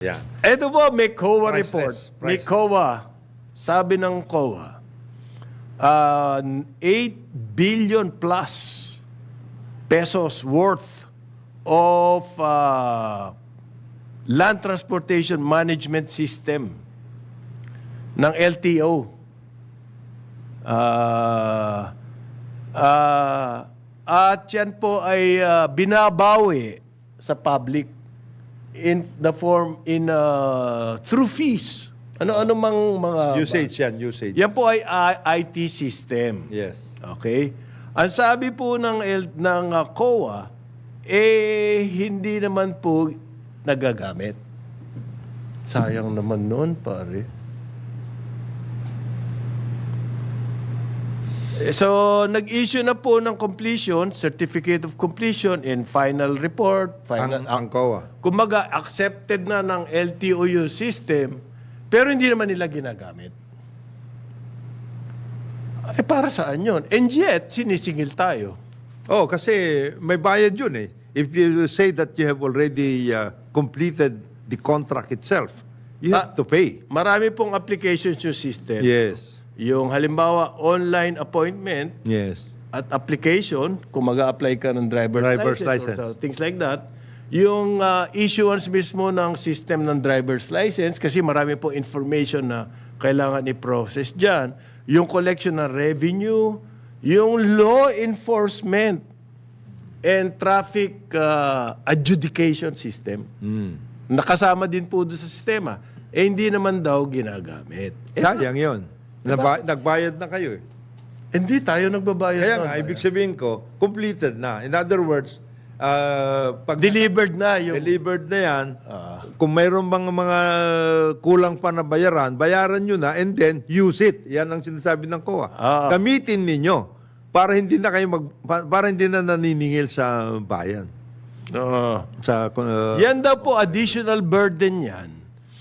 Yeah. Ito po, may COA Priceless. report. May Priceless. COA. Sabi ng COA, uh, 8 billion plus pesos worth of uh, land transportation management system ng LTO. Ah, ah, at yan po ay ah, binabawi sa public in the form in uh, through fees. Ano ano mang mga Usage yan, usage. Yan po ay I- IT system. Yes. Okay? Ang sabi po ng L- ng uh, COA eh hindi naman po nagagamit. Sayang naman noon, pare. So, nag-issue na po ng completion, certificate of completion and final report, final Ang, ang COA. Kumbaga, accepted na ng LTO yung system, pero hindi naman nila ginagamit. Eh, para saan yun? And yet, sinisingil tayo. Oh, kasi may bayad yun eh. If you say that you have already uh, completed the contract itself, you have Ah. to pay. Marami pong applications yung system. Yes. Yung halimbawa, online appointment Yes. at application, kung mag apply ka ng driver's, Driver's license, license. or so- things like that, yung ah, issuance mismo ng system ng driver's license, kasi marami po information na kailangan i-process dyan, yung collection ng revenue, yung law enforcement and traffic ah, adjudication system, nakasama din po doon sa sistema, eh hindi naman daw ginagamit. Eh, Sayang yun. Naba- nagbayad na kayo eh. hindi tayo nagbabayad Kaya nun. nga, ibig sabihin ko, completed na. In other words, uh, pag Delivered na yung... delivered na yan, kung mayroon bang mga kulang pa na bayaran, bayaran nyo na and then use it. Yan ang sinasabi ng COA. Ah. Gamitin ninyo para hindi na kayo mag, pa- para hindi na naniningil sa bayan. Oo. Sa uh, Yan daw po additional burden yan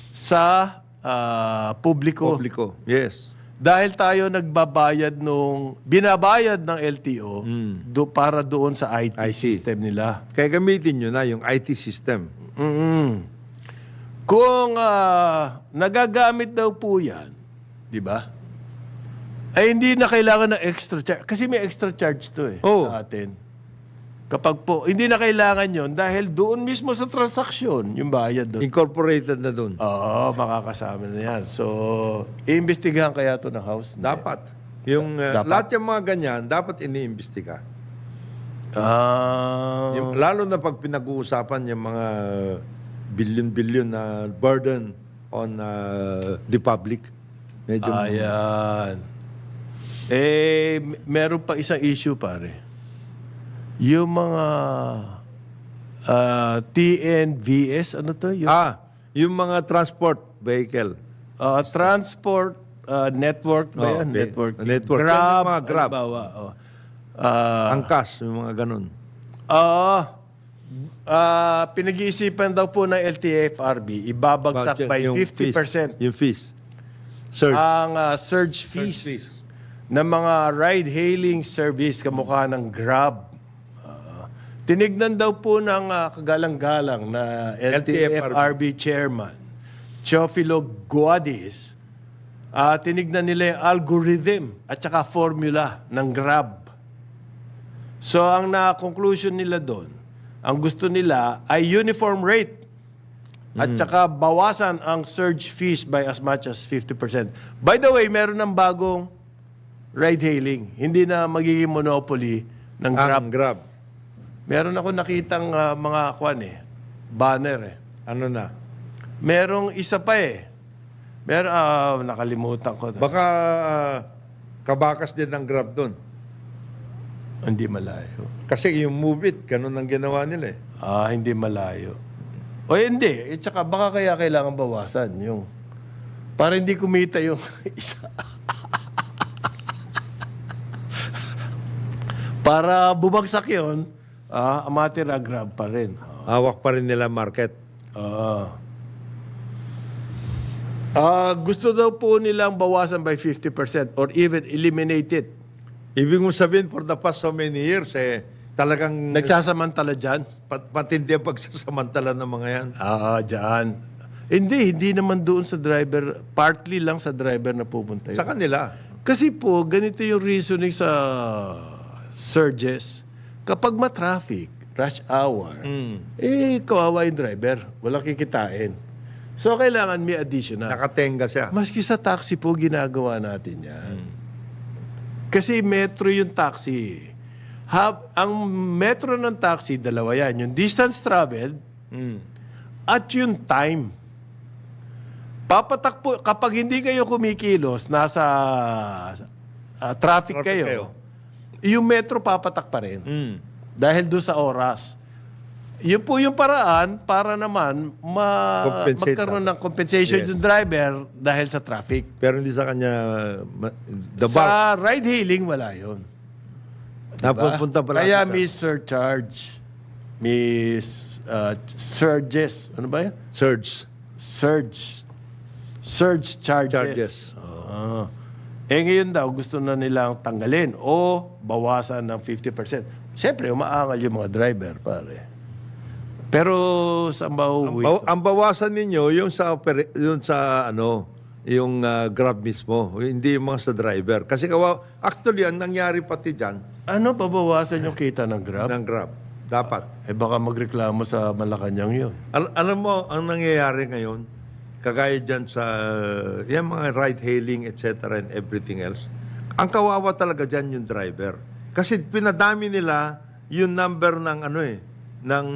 sa ah, publiko. publiko. Yes. Dahil tayo nagbabayad nung binabayad ng LTO do, para doon sa IT, IT. system nila. Kaya gamitin nyo na yung IT system. mm Kung ah, nagagamit daw po yan, di ba? Ay hindi na kailangan ng extra charge. Kasi may extra charge to eh Oo. sa atin. Kapag po, hindi na kailangan yon dahil doon mismo sa transaksyon, yung bayad doon. Incorporated na dun. Oo, makakasama na yan. So, iimbestigahan kaya to ng House? Hindi. Dapat. Yung uh, Dapat. lahat yung mga ganyan, dapat iniimbestiga. Ah. Yung, lalo na pag pinag-uusapan yung mga billion-billion na burden on uh, the public. Medyo Ayan. Eh, meron pa isang issue, pare. Yung mga ah, TNVS, ano to? Yung Ah, yung mga transport vehicle. ah, transport ah, network ba Oh, yan? okay. Network. Network. Grab. Yung mga Grab. halimbawa, oh. Ah, Angkas, yung mga ganun. Oo. Ah, pinag-iisipan daw po ng LTFRB, ibabagsak by yung 50% Fees, yung fees. Sir, ang ah, surge fees, fees. ng mga ride-hailing service kamukha ng Grab. Tinignan daw po ng ah, kagalang-galang na LTFRB chairman, Chofilo Guadis, ah, tinignan nila yung algorithm at saka formula ng Grab. So ang na-conclusion nila doon, ang gusto nila ay uniform rate at saka bawasan ang surge fees by as much as 50%. By the way, meron ng bagong ride-hailing. Hindi na magiging monopoly ng Grab. ang Grab. Meron ako nakitang ah, mga kwan eh, banner eh. Ano na? Merong isa pa eh. Meron, ah, nakalimutan ko. Baka ah, kabakas din ng Grab doon. Hindi malayo. Kasi yung move it, ganun ang ginawa nila eh. Ah, hindi malayo. O hindi. At saka baka kaya kailangan bawasan yung para hindi kumita yung isa. para bumagsak yun, ah, amatira grab pa rin. Hawak pa rin nila market. Ah. Ah, gusto daw po nilang bawasan by 50% or even eliminate it. Ibig mo sabihin, for the past so many years, eh, talagang Nagsasamantala dyan. pat- matindi ang pagsasamantala ng mga yan. Ah, dyan. Hindi, hindi naman doon sa driver, partly lang sa driver na pupunta yun. Sa kanila. Kasi po, ganito yung reasoning sa surges. Kapag ma-traffic, rush hour, eh, kawawa yung driver. Walang kikitain. So, kailangan may additional. Nakatenga siya. Maski sa taxi po, ginagawa natin yan. Kasi metro yung taxi. Hab, ang metro ng taxi, dalawa yan. Yung distance traveled Mm. at yung time. Papatak po, kapag hindi kayo kumikilos, nasa ah, traffic, Traffic kayo, kayo. Yung metro papatak pa rin. Mm. Dahil doon sa oras. Yun po yung paraan para naman ma Compensate magkaroon ng compensation yung driver dahil sa traffic. Pero hindi sa kanya, the Sa ride hailing, wala yun. napupunta pala Kaya may surcharge. May uh, surges. Ano ba yan? surge. Surge. Surge charges. Charges. Ah. Eh ngayon daw, gusto na nilang tanggalin o bawasan ng 50%. Siyempre, umaangal yung mga driver, pare. Pero sa mauwi. Baw- ang bawasan ninyo yung sa opera- yung sa ano, yung ah, Grab mismo, hindi yung mga sa driver. Kasi kawa, actually ang nangyari pati diyan Ano babawasan yung kita ng Grab? ng Grab. Dapat. Eh baka magreklamo sa Malacanang yun. Al- alam mo ang nangyayari ngayon, kagaya diyan sa yung mga ride hailing etc and everything else. Ang kawawa talaga diyan yung driver. Kasi pinadami nila yung number ng ano eh ng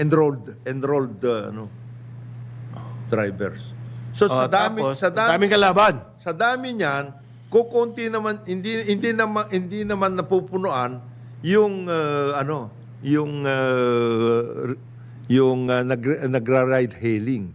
enrolled enrolled uh, ano drivers. So Oh, sa dami tapos, sa dami daming kalaban. sa dami niyan, kukunti naman hindi hindi naman hindi naman napupunuan yung uh, ano, yung uh, yung uh, nag nagra-ride hailing.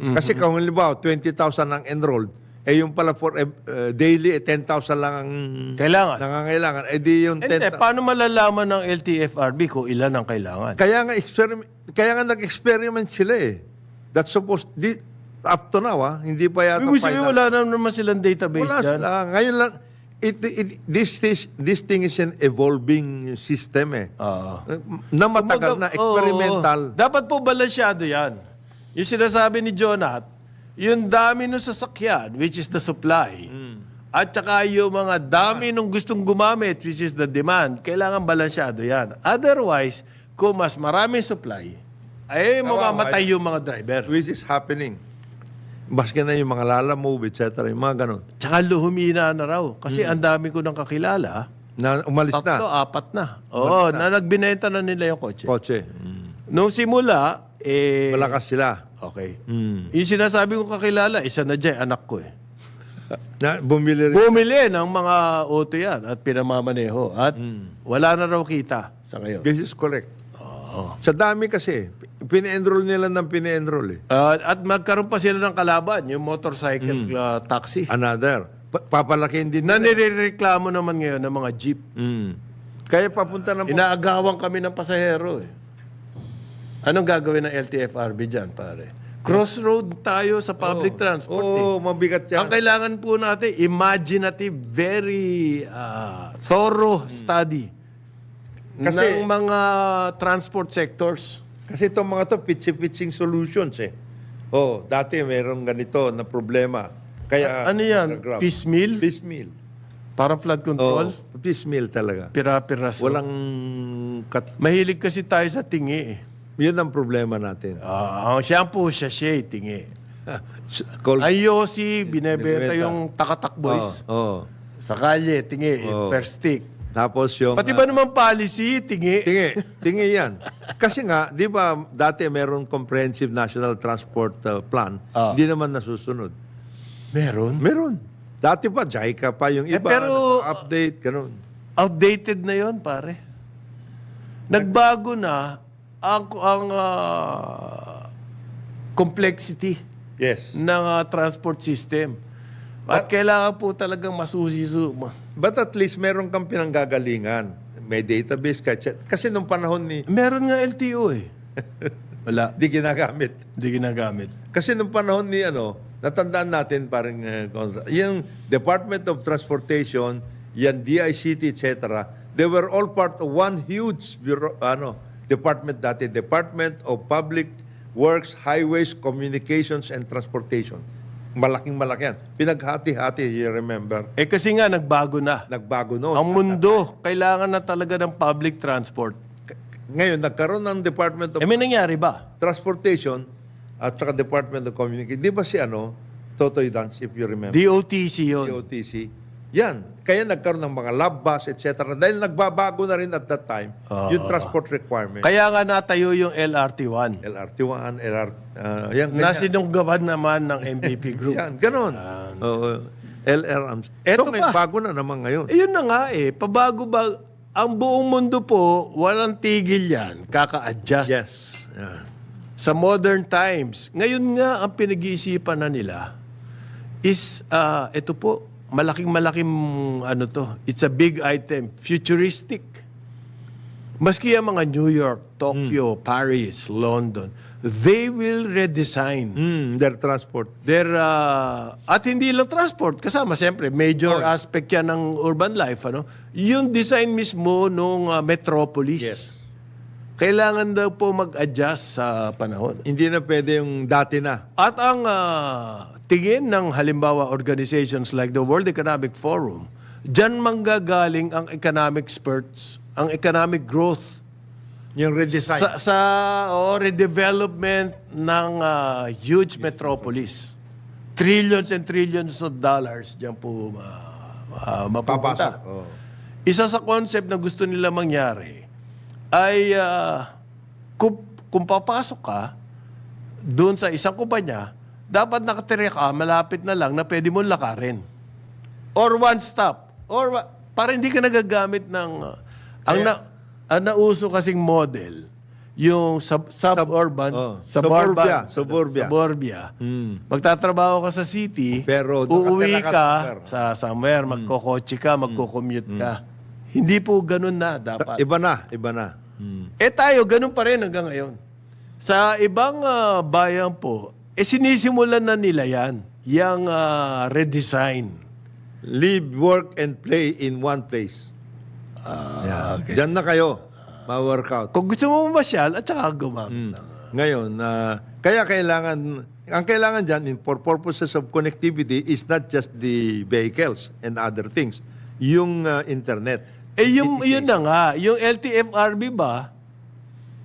Kasi kung halimbawa 20,000 ang enrolled, eh yung pala for uh, daily eh, 10,000 lang ang Kailangan. nangangailangan. Eh di yung Hindi, 10,000. paano malalaman ng LTFRB kung ilan ang kailangan? Kaya nga experiment kaya nga nag-experiment sila eh. That's supposed di, up to now ah, hindi pa yata Ibig sabihin, final. wala na naman silang database Wala dyan. sila. Ngayon lang, it, it, this, this, this thing is an evolving system eh. Oo. Na matagal na, Kumbaga, experimental. oo. Dapat po balansyado yan. Yung sinasabi ni Jonat, yung dami ng sasakyan, which is the supply, Hmm. at saka yung mga dami nung gustong gumamit, which is the demand, kailangan balansyado yan. Otherwise, kung mas maraming supply, ay mamamatay yung mga driver. Which is happening. Maski na yung mga Lala Move, etc. Yung mga ganun. Tsaka lumina na raw. Kasi ang dami ko nang kakilala, Na umalis tatlo, na. apat na. Oo, na nagbinenta na nila yung kotse. Kotse. Mm. Nung simula, eh... Malakas sila. Okay. Mm. Yung sinasabi ko kakilala, isa na dyan, anak ko eh. Na, bumili rin. Bumili ng mga auto yan at pinamamaneho. At wala na raw kita sa ngayon. This is correct. Sa dami kasi, pina-enroll nila ng pina-enroll eh. Uh, at magkaroon pa sila ng kalaban, yung motorcycle uh, taxi. Another. Pa- papalakihin din Na nila. nirereklamo naman ngayon ng mga jeep. Mm. Kaya papunta ng... Inaagawan kami ng pasahero eh. Anong gagawin ng LTFRB dyan, pare? Crossroad tayo sa public transport eh. Oo, mabigat yan. Ang kailangan po natin, imaginative, very uh, thorough study Kasi- ng mga transport sectors. Kasi itong mga to, pitchy-pitching solutions eh. Oh, dati merong ganito na problema. Kaya... ano yan? nag-grab. Piecemeal? Piecemeal. Para flood Oh, control? piecemeal talaga. Pira-piraso. Walang... Kat- Mahilig kasi tayo sa tingi eh. Yun ang problema natin. Ah, ang shampoo, sachet, tingi. Call- Ang Yossi, binebenta yung takatak boys. Oh, oh. Sa kalye, tingi, Oh. per stick. Tapos yung... Pati ba naman policy, tingi? Tingi, tingi yan. Kasi nga, di ba, dati merong Comprehensive National Transport uh, Plan, Ah. hindi naman nasusunod. Meron. Meron. Dati pa, JICA pa yung Eh, iba. pero- update, ganun. Outdated na yon pare. Nagbago na ang, ang ah, complexity Yes. ng ah, transport system. At kailangan po talagang masusi su- ma- But at least meron kang pinanggagalingan. May database ka. Kasi nung panahon ni... Meron nga LTO eh. Wala. Di ginagamit. Hindi ginagamit. Kasi nung panahon ni ano, natandaan natin parang uh, yung Department of Transportation, yan DICT, etc. They were all part of one huge bureau, ano, department dati, Department of Public Works, Highways, Communications, and Transportation. Malaking malaki yan. Pinaghati-hati, you remember. Eh kasi nga, nagbago na. Nagbago noon. Ang mundo, kailangan na talaga ng public transport. Ngayon, nagkaroon ng Department of Eh may nangyari ba? Transportation at saka Department of Communication. Di ba si ano, Totoy Dance, if you remember? DOTC yun. DOTC. Yan. Kaya nagkaroon ng mga lab bus, etc. Dahil nagbabago na rin at that time yung transport requirement. Kaya nga natayo yung LRT-1 LRT1, LRT, uh, yan, na ganyan. sinunggaban naman ng MVP Group. Yan, ganon. Oo. LRMs. Eto so, may pa. bago na naman ngayon. Eh, yun na nga eh. Pabago ba, ang buong mundo po, walang tigil yan. Kaka-adjust. Yes. Yan. Sa modern times. Ngayon nga, ang pinag-iisipan na nila is, ah, ito po, malaking-malaking ano to. It's a big item. Futuristic. Maski ang mga New York, Tokyo, Paris, London, they will redesign Mm, their transport. Their, uh, at hindi lang transport, kasama siyempre, major Oh. aspect yan ng urban life. Ano? Yung design mismo ng metropolis. Yes. Kailangan daw po mag-adjust sa panahon. Hindi na pwede yung dati na. At ang ah, tingin ng halimbawa organizations like the World Economic Forum, dyan manggagaling ang economic experts, ang economic growth Yung redesign. sa, sa o redevelopment ng ah, huge metropolis. Trillions and trillions of dollars diyan po uh, mapupunta. Papasok. Oh. Isa sa concept na gusto nila mangyari ay ah, kung, kung papasok ka doon sa isang kumpanya, dapat nakatira ka, malapit na lang na pwede mo lakarin. Or one stop. Or para hindi ka nagagamit ng... ah, ang, na, ang nauso kasing model, yung sub, suburban, oh, suburban, suburbia, suburbia. suburbia. Magtatrabaho ka sa city, Pero uuwi ka ka sa somewhere, magkokotse ka, magko-commute ka. Hindi po ganun na dapat. Iba na, iba na. Eh tayo, ganun pa rin hanggang ngayon. Sa ibang ah, bayan po, eh sinisimulan na nila yan, yung ah, redesign. Live, work, and play in one place. Ah, Yan. Diyan na kayo. Ma-workout. Kung gusto mo masyal, at saka gumamit. ng- Ngayon, na kaya kailangan, ang kailangan dyan, in, for purposes of connectivity, is not just the vehicles and other things. Yung uh, internet. Eh yung, yun na nga, yung LTFRB ba,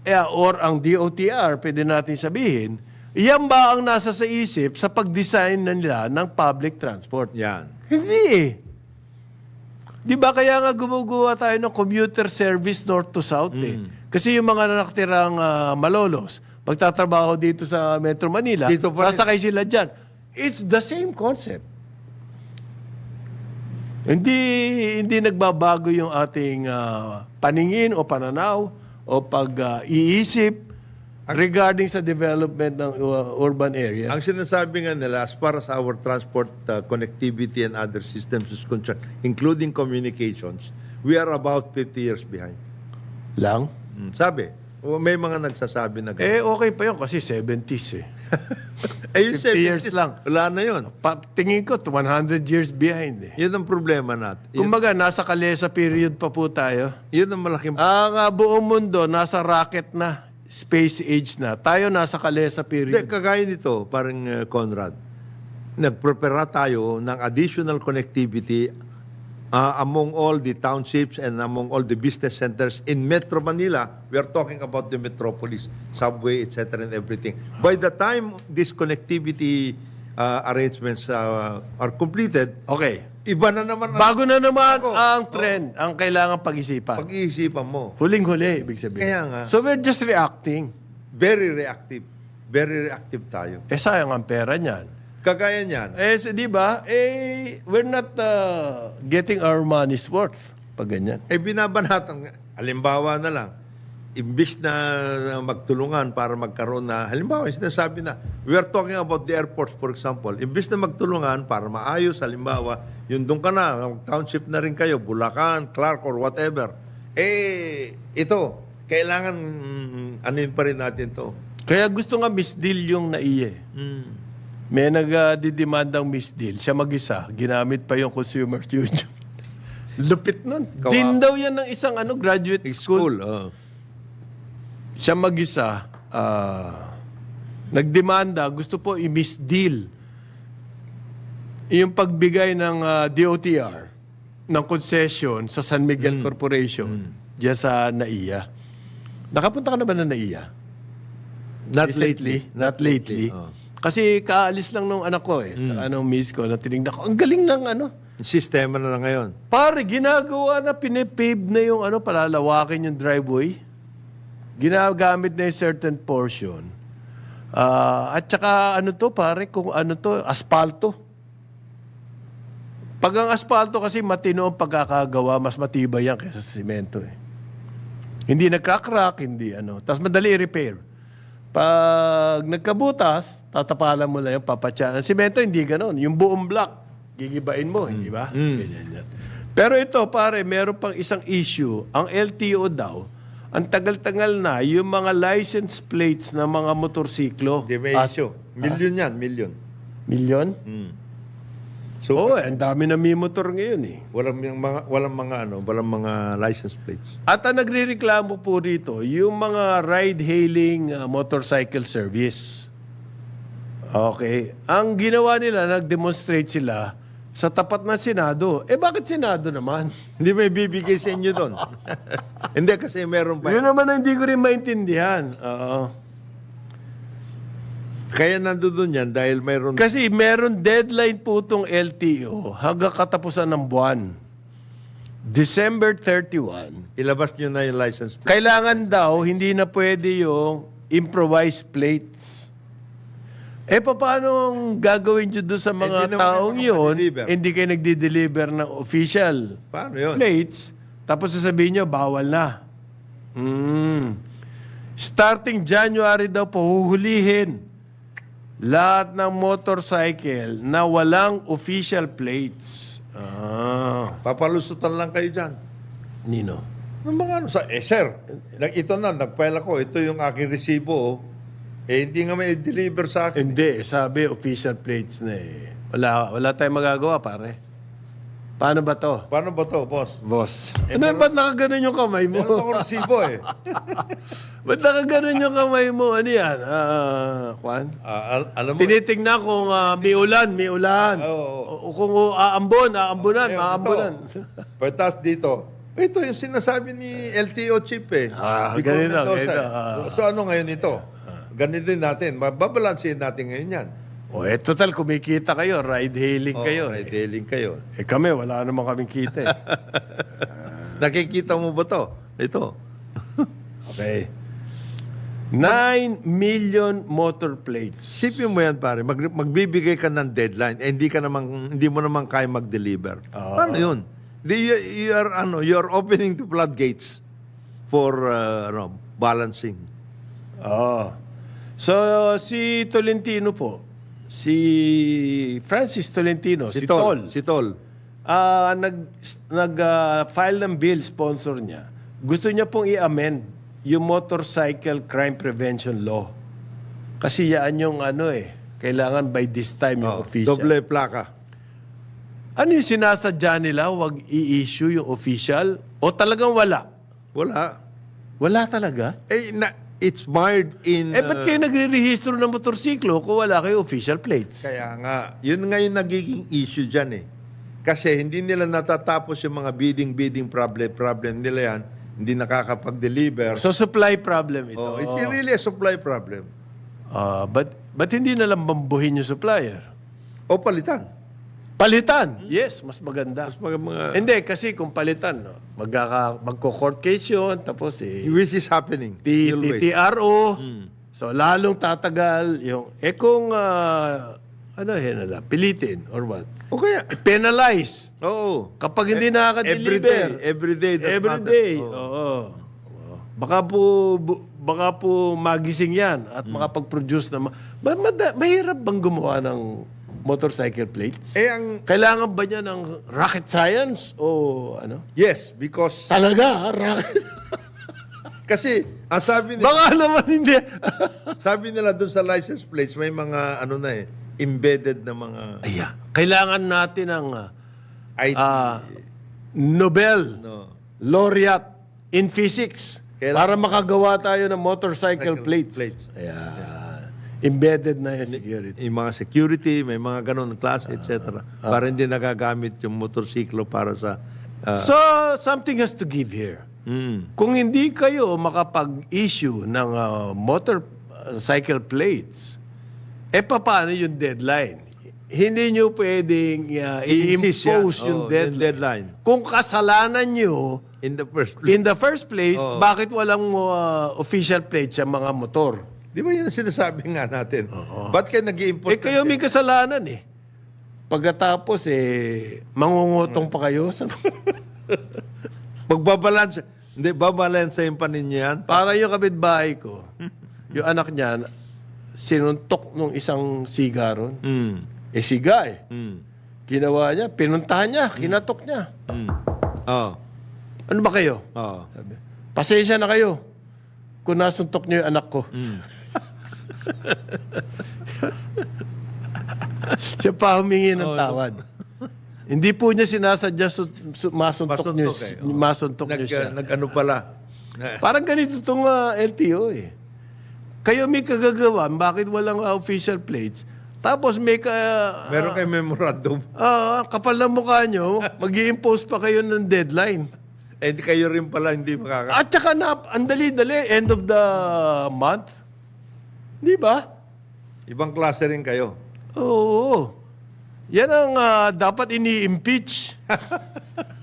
eh, or ang DOTR, pwede natin sabihin, yan ba ang nasa sa isip sa pag-design na nila ng public transport? Yan. Hindi eh. Di ba kaya nga gumagawa tayo ng commuter service north to south eh. Kasi yung mga nakatirang ah, malolos, magtatrabaho dito sa Metro Manila, Dito pa rin. sasakay sila dyan. It's the same concept. Hindi hindi nagbabago yung ating ah, paningin o pananaw o pag-iisip regarding sa development ng uh, urban area. Ang sinasabi nga nila, as far as our transport uh, connectivity and other systems is concerned, including communications, we are about 50 years behind. Lang? Mm, Sabi, may mga nagsasabi na gano'n. Eh, okay pa yun kasi 70s eh. Yung 50 years 70s, lang. Wala na yun. Pa, tingin ko, 100 years behind eh. Yun ang problema natin. Yun, Kumbaga, nasa kalesa period pa po tayo. yun ang malaking... Ang ah, buong mundo, nasa rocket na, space age na. Tayo nasa kalesa Hindi, period. kagaya nito, parang uh, Conrad, nagprepara tayo ng additional connectivity uh, among all the townships and among all the business centers in Metro Manila. We are talking about the metropolis, subway, etc. and everything. By the time this connectivity uh, arrangements uh, are completed, Okay. iba na naman ang Bago na naman Ako. ang trend, ang kailangan pag-isipan. pag-iisipan mo. Huling-huli, ibig sabihin. Kaya nga. So we're just reacting. Very reactive. Very reactive tayo. Eh, sayang ang pera niyan. Kagaya niyan, Eh, s- di ba? Eh, we're not uh, getting our money's worth. Pag ganyan. Eh binabanatan, halimbawa na lang, imbis na magtulungan para magkaroon na, halimbawa, sinasabi na, we are talking about the airports, for example, imbis na magtulungan para maayos, halimbawa, yung doon ka na, township na rin kayo, Bulacan, Clark, or whatever, eh, ito, kailangan, mm, anuin pa rin natin to. Kaya gusto nga misdeal yung naiye. May nagdidimandang misdeal. Siya mag-isa. Ginamit pa yung consumer union. Lupit nun. Kawa- Din daw yan ng isang ano, graduate school. School, oh. Siya mag-isa, ah, nagdemanda, gusto po i-misdeal yung pagbigay ng ah, DOTR ng concession sa San Miguel Corporation diyan sa NAIA. Nakapunta ka na ba na NAIA? Not Recently? lately. Not lately. Oh. Kasi kaalis lang nung anak ko eh. Mm. Anong miss ko na tinignan ko. Ang galing ng ano. Sistema na lang ngayon. Pare, ginagawa na, pinipave na yung ano, palalawakin yung driveway. Ginagamit na yung certain portion. Ah, at saka ano to, pare, kung ano to, aspalto. Pag ang aspalto kasi matino ang pagkakagawa, mas matibay yan kaysa sa simento eh. Hindi nagkakrak, hindi ano. Tapos madali i-repair. Pag nagkabutas, tatapalan mo lang yung papatya. Ang simento, hindi ganon. Yung buong block, gigibain mo, hindi ba? Ganyan yan. Pero ito, pare, meron pang isang issue. Ang LTO daw, ang tagal-tagal na, yung mga license plates ng mga motorsiklo. Di may Ah, issue. Million yan, million. Milyon? So, Oo, eh, ang dami na may motor ngayon eh. walang yung mga walang mga ano, walang mga license plates. At ang nagrereklamo po rito, yung mga ride-hailing uh, motorcycle service. Okay. Ang ginawa nila, nag-demonstrate sila sa tapat ng Senado. Eh bakit Senado naman? Hindi may bibigay sa inyo doon. Hindi kasi meron pa. Yun naman ang hindi ko rin maintindihan. Oo. Kaya nandoon yan dahil mayroon Kasi meron deadline po itong LTO hanggang katapusan ng buwan. December 31. ilabas nyo na yung license plate. Kailangan daw, hindi na pwede yung improvised plates. Eh, paano ang gagawin nyo doon sa mga Hindi taong yun? Hindi kayo nagdi-deliver ng official Paano yun? plates, tapos sasabihin nyo, bawal na. Mm. Starting January daw po, huhulihin lahat ng motorcycle na walang official plates. Ah. Papalusutan lang kayo dyan. Nino? Ng mga ano sa, eh sir, nag, ito na, nag-file ako, ito yung aking resibo, oh. eh hindi nga may deliver sa akin. Hindi, sabi official plates na eh. Wala, wala tayong magagawa, pare. Paano ba to? Paano ba to, boss? Boss. ano, ba't nakaganon yung kamay mo? Meron ako resibo eh. ba't nakaganon yung kamay mo? Ano yan? Ah, Juan? Ah, al- alam mo, Tinitingnan kung ah, may ulan, may ulan. Oo. O, kung uh, aambon, aambunan, Ayun, maambunan. Pagtas dito, ito yung sinasabi ni LTO chief eh. Ah, ganito, ganito, eh. ah. So ano ngayon ito? Ganito din natin. Babalansin natin ngayon yan. O, eh, total, kumikita kayo, ride-hailing kayo. Oh, eh. retailing kayo. eh, kami, wala naman kaming kita eh. Nakikita mo ba to? Ito. Okay. 9 million motor plates. Sipin mo yan pare, Mag, magbibigay ka ng deadline, eh, hindi ka naman hindi mo naman kaya mag-deliver. Paano 'yun? Di, you, you are ano, you are opening the floodgates for uh, ano, balancing. Oo. So, si Tolentino po, si Francis Tolentino, si, Tol, si Tol. ah, nag, nag ah, file ng bill, sponsor niya. Gusto niya pong i-amend yung motorcycle crime prevention law. Kasi yan yung ano eh, kailangan by this time yung Oh, official. doble plaka. Ano yung sinasadya nila, wag i-issue yung official? O talagang wala? Wala. Wala talaga? Eh, na, it's mired in... Eh, ba't uh, kayo nagre-rehistro ng motorsiklo kung wala kayo official plates? Kaya nga, yun nga yung nagiging issue dyan eh. Kasi hindi nila natatapos yung mga bidding-bidding problem, problem nila yan. Hindi nakakapag-deliver. So, supply problem ito. oh, it's really a supply problem. Ah, but, but hindi na lang bambuhin yung supplier. O palitan. Palitan! Yes, mas maganda. Mas mga, mga Hindi, kasi kung palitan, no, magkaka, magko-court case yun, tapos eh, which is happening. T- You'll wait. TTRO. So, lalong tatagal yung... Eh kung, ah, ano yun nila, pilitin or what? O kaya, Penalize. oo. Kapag hindi Every day, nakaka-deliver. every day that Every matters. day. Oo. Oo. Oo. Baka po bu- baka po magising 'yan at makapag-produce na ma- Ma- mada- mahirap bang gumawa ng motorcycle plates? Eh, ang, Kailangan ba niya ng rocket science o ano? yes, because, Talaga, rocket. kasi, ang sabi nila, baka naman hindi. sabi nila dun sa license plates, may mga, ano na eh, embedded na mga Ayan. Kailangan natin ng ah, IT. ah, Nobel no. laureate in physics Kailangan- para makagawa tayo ng motorcycle Cycle plates. plates. Ayan. Embedded na yung security. Yung mga security, may mga ganun klase, etc. para hindi nagagamit yung motorsiklo para sa... ah, So, something has to give here. mm, Kung hindi kayo makapag-issue ng uh, motor uh, cycle plates, eh paano yung deadline? Hindi nyo pwedeng uh, i-impose yung Oh, deadline. deadline. Kung kasalanan nyo, In the first place. in the first place, bakit walang uh, official plate sa mga motor? Di ba yun ang sinasabi nga natin? Ba't kayo nag Eh kayo may kasalanan eh. Pagkatapos eh, mangungutong pa kayo sa... Pagbabalance, hindi, babalansahin pa ninyo yan? Para yung kapitbahay ko, yung anak niya, sinuntok nung isang siga ron. Mm. Eh siga eh. Mm. Ginawa niya, pinuntahan niya, kinatok niya. Mm. Oo. Ano ba kayo? Oo. Sabi, pasensya na kayo kung nasuntok niyo yung anak ko. Siya pa humingi ng tawad. Hindi po niya sinasadya su- su- masuntok, niyo, eh. Oo. masuntok Nag, niyo siya. nag ano pala? Parang ganito itong ah, LTO eh. Kayo may kagagawan, bakit walang ah, official plates? Tapos may ka... Meron kayo memorandum. Ah, kapal ng mukha nyo, mag impose pa kayo ng deadline. Eh, di kayo rin pala hindi makaka... At saka na, ang dali-dali, end of the month. Di ba? Ibang klase rin kayo. Oo. Yan ang ah, dapat ini-impeach.